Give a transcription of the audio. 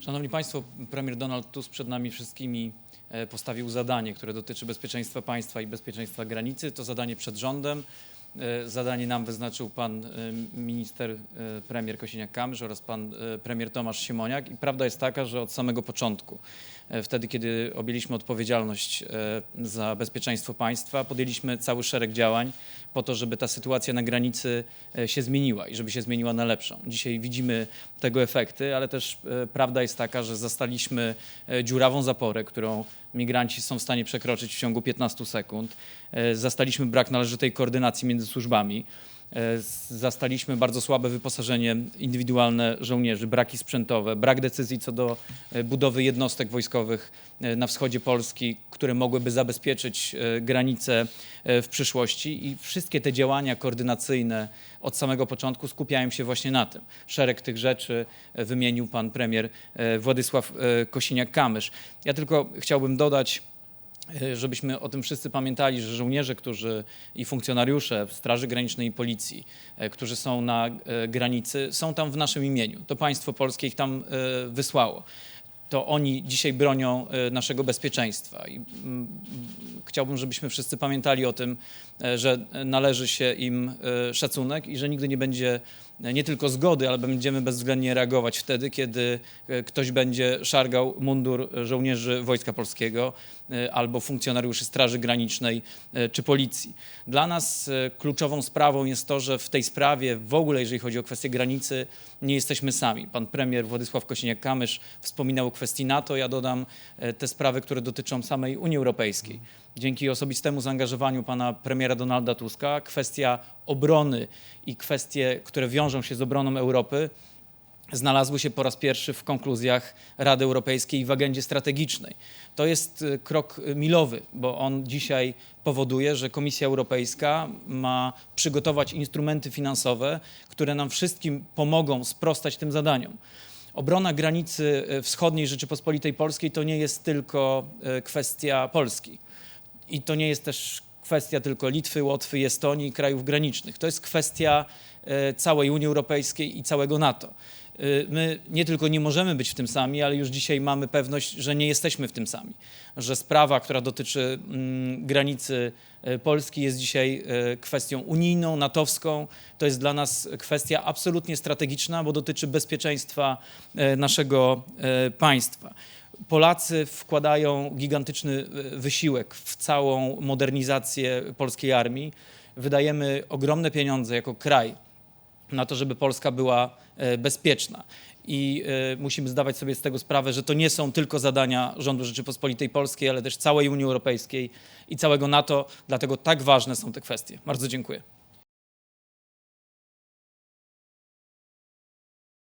Szanowni Państwo, premier Donald Tusk przed nami wszystkimi e, postawił zadanie, które dotyczy bezpieczeństwa państwa i bezpieczeństwa granicy. To zadanie przed rządem. E, Zadanie nam wyznaczył pan e, minister, premier Kosiniak-Kamysz oraz pan premier Tomasz Siemoniak. I prawda jest taka, że od samego początku, wtedy kiedy objęliśmy odpowiedzialność e, za bezpieczeństwo państwa, podjęliśmy cały szereg działań po to, żeby ta sytuacja na granicy e, się zmieniła i żeby się zmieniła na lepszą. Dzisiaj widzimy tego efekty, ale też e, prawda jest taka, że zastaliśmy e, dziurawą zaporę, którą migranci są w stanie przekroczyć w ciągu 15 sekund. E, Zastaliśmy brak należytej koordynacji między służbami. E, Zastaliśmy bardzo słabe wyposażenie indywidualne żołnierzy, braki sprzętowe, brak decyzji co do e, budowy jednostek wojskowych e, na wschodzie Polski, które mogłyby zabezpieczyć granice w przyszłości. I wszystkie te działania koordynacyjne od samego początku skupiają się właśnie na tym. Szereg tych rzeczy wymienił pan premier Władysław Kosiniak-Kamysz. Ja tylko chciałbym dodać, żebyśmy o tym wszyscy pamiętali, że żołnierze, którzy i funkcjonariusze Straży Granicznej i Policji, e, którzy są na e, granicy, są tam w naszym imieniu. To państwo polskie ich tam e, wysłało. To oni dzisiaj bronią e, naszego bezpieczeństwa. I mm, chciałbym, żebyśmy wszyscy pamiętali o tym, e, że należy się im e, szacunek i że nigdy nie będzie nie tylko zgody, ale będziemy bezwzględnie reagować wtedy, kiedy ktoś będzie szargał mundur żołnierzy Wojska Polskiego albo funkcjonariuszy Straży Granicznej czy Policji. Dla nas kluczową sprawą jest to, że w tej sprawie, w ogóle jeżeli chodzi o kwestię granicy, nie jesteśmy sami. Pan premier Władysław Kosiniak-Kamysz wspominał o kwestii NATO. Ja dodam e, te sprawy, które dotyczą samej Unii Europejskiej. Dzięki osobistemu zaangażowaniu pana premiera Donalda Tuska kwestia obrony i kwestie, które wiążą się z obroną Europy, znalazły się po raz pierwszy w konkluzjach Rady Europejskiej i w agendzie strategicznej. To jest y, krok y, milowy, bo on dzisiaj powoduje, że Komisja Europejska ma przygotować instrumenty finansowe, które nam wszystkim pomogą sprostać tym zadaniom. Obrona granicy y, wschodniej Rzeczypospolitej Polskiej to nie jest tylko y, kwestia Polski. I to nie jest też kwestia tylko Litwy, Łotwy, Estonii i krajów granicznych. To jest kwestia e, całej Unii Europejskiej i całego NATO. E, My nie tylko nie możemy być w tym sami, ale już dzisiaj mamy pewność, że nie jesteśmy w tym sami. Że sprawa, która dotyczy mm, granicy e, Polski jest dzisiaj e, kwestią unijną, natowską. To jest dla nas kwestia absolutnie strategiczna, bo dotyczy bezpieczeństwa naszego państwa. Polacy wkładają gigantyczny wysiłek w całą modernizację polskiej armii. Wydajemy ogromne pieniądze jako kraj na to, żeby Polska była e, bezpieczna. I e, musimy zdawać sobie z tego sprawę, że to nie są tylko zadania rządu Rzeczypospolitej Polskiej, ale też całej Unii Europejskiej i całego NATO. Dlatego tak ważne są te kwestie. Bardzo dziękuję.